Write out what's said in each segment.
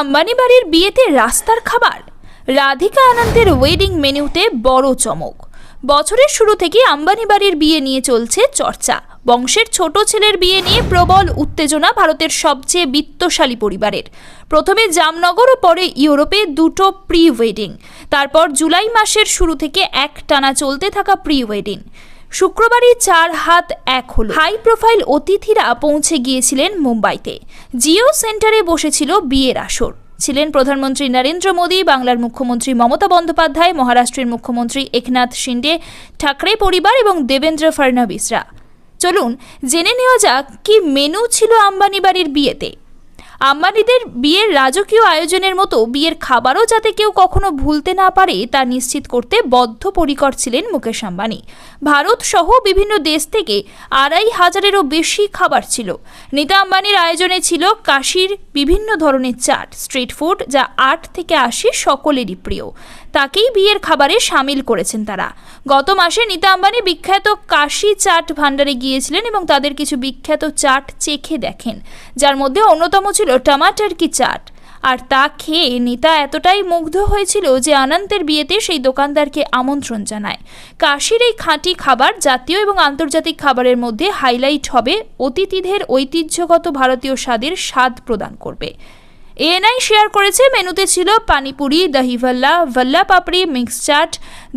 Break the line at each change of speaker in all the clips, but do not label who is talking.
আম্বানি বাড়ির বিয়েতে রাস্তার খাবার। রাধিকা আনন্দের ওয়েডিং মেনুতে বড় চমক। বছরের শুরু থেকে আম্বানি বাড়ির বিয়ে নিয়ে চলছে চর্চা। বংশের ছোট ছেলের বিয়ে নিয়ে প্রবল উত্তেজনা ভারতের সবচেয়ে বিত্তশালী পরিবারের। প্রথমে জামনগর ও পরে ইউরোপে দুটো প্রি ওয়েডিং তারপর জুলাই মাসের শুরু থেকে এক টানা চলতে থাকা প্রি ওয়েডিং শুক্রবারই চার হাত এক হল। হাই প্রোফাইল অতিথিরা পৌঁছে গিয়েছিলেন মুম্বাইতে। জিও সেন্টারে বসেছিল বিয়ের আসর। ছিলেন প্রধানমন্ত্রী নরেন্দ্র মোদী, বাংলার মুখ্যমন্ত্রী মমতা বন্দ্যোপাধ্যায়, মহারাষ্ট্রের মুখ্যমন্ত্রী একনাথ শিন্ডে, ঠাকরে পরিবার এবং দেবেন্দ্র ফডনবিসরা। চলুন, জেনে নেওয়া যাক কি মেনু ছিল আম্বানি বাড়ির বিয়েতে। আম্বানিদের বিয়ের রাজকীয় আয়োজনের মতো বিয়ের খাবারও যাতে কেউ কখনো ভুলতে না পারে, তা নিশ্চিত করতে বদ্ধপরিকর ছিলেন মুকেশ আম্বানি। ভারত সহ বিভিন্ন দেশ থেকে আড়াই হাজারেরও বেশি খাবার ছিল। নীতা আম্বানির আয়োজনে ছিল কাশির বিভিন্ন ধরনের চাট, স্ট্রিট ফুড যা আট থেকে আশি সকলেরই প্রিয়। তাকেই বিয়ের খাবারে সামিল করেছেন তারা। গত মাসে নীতা আম্বানি বিখ্যাত কাশি চাট ভাণ্ডারে গিয়েছিলেন এবং তাদের কিছু বিখ্যাত চাট চেখে দেখেন, যার মধ্যে অন্যতম ছিল টমাটার কি চাট। আর তা খেয়ে নিতা এতটাই মুগ্ধ হয়েছিল যে আনন্দের বিয়েতে সেই দোকানদারকে আমন্ত্রণ জানায়। কাশির এই খাঁটি খাবার জাতীয় এবং আন্তর্জাতিক খাবারের মধ্যে হাইলাইট হবে অতিথিদের ঐতিহ্যগত ভারতীয় স্বাদের স্বাদ প্রদান করবে। এএনআই শেয়ার করেছে মেনুতে ছিল পানিপুরি দহি ভাল্লা ভাল্লা পাপড়ি মিক্স চাট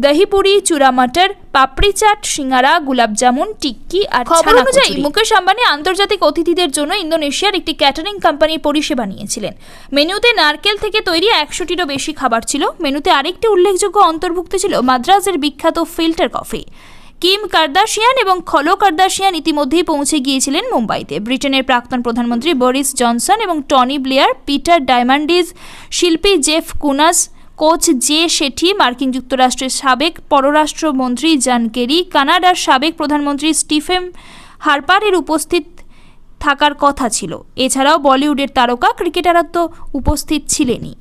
দহি পুরি চূড়া মাটার পাপড়ি চাট সিঙ্গারা গুলাব জামুন টিক্কি আর খবর অনুযায়ী মুকেশ আম্বানি আন্তর্জাতিক অতিথিদের জন্য ইন্দোনেশিয়ার একটি ক্যাটারিং কোম্পানির পরিষেবা নিয়েছিলেন। মেনুতে নারকেল থেকে তৈরি একশোটিরও বেশি খাবার ছিল। মেনুতে আরেকটি উল্লেখযোগ্য অন্তর্ভুক্ত ছিল মাদ্রাজের বিখ্যাত ফিল্টার কফি। কিম কার্দাশিয়ান এবং খলো কার্দাশিয়ান ইতিমধ্যেই পৌঁছে গিয়েছিলেন মুম্বাইতে। ব্রিটেনের প্রাক্তন প্রধানমন্ত্রী বরিস জনসন এবং টনি ব্লেয়ার, পিটার ডায়মন্ডিজ শিল্পী Jeff Koons, coach Jay Shetty, মার্কিন যুক্তরাষ্ট্রের সাবেক পররাষ্ট্রমন্ত্রী জন কেরি, কানাডার সাবেক প্রধানমন্ত্রী স্টিফেন হারপারের উপস্থিত থাকার কথা ছিল। এছাড়াও বলিউডের তারকা ক্রিকেটাররা তো উপস্থিত ছিলেনই।